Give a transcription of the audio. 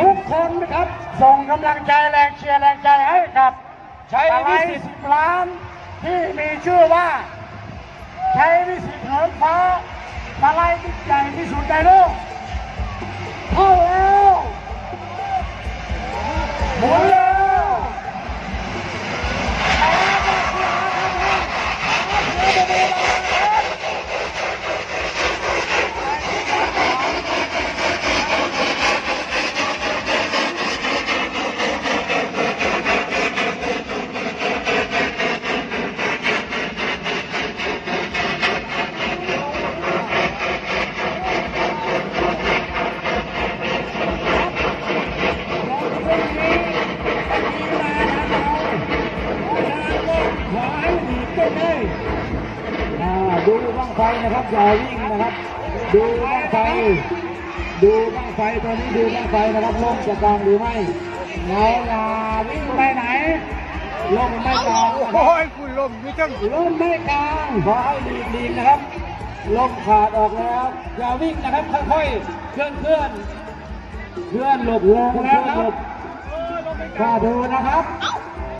ทุกคนนะครับ ส่งกำลังใจแรงเชียร์แรงใจให้กับชัยวิสิตสิบล้านที่มีชื่อว่าชัยวิสิตเหินฟ้ามาลัยที่ใหญ่ที่สุดในโลก ด้อ่าดูบ้างไฟนะครับอย่าวิ่งนะครับ ดูบ้างไฟ ดูบ้างไฟตอนนี้ดูบ้างไฟนะครับล่มจะกลางหรือไม่เงาอย่าวิ่งไปไหนล่มไม่กลางนะครับโอ้ยคุณลมอยู่จังล่มไม่กลางขอให้หลีกหลีกนะครับล่มขาดออกแล้วอย่าวิ่งนะครับค่อยๆเคลื่อนเคลื่อนเคลื่อนหลบลงแล้วครับก็ดูนะครับ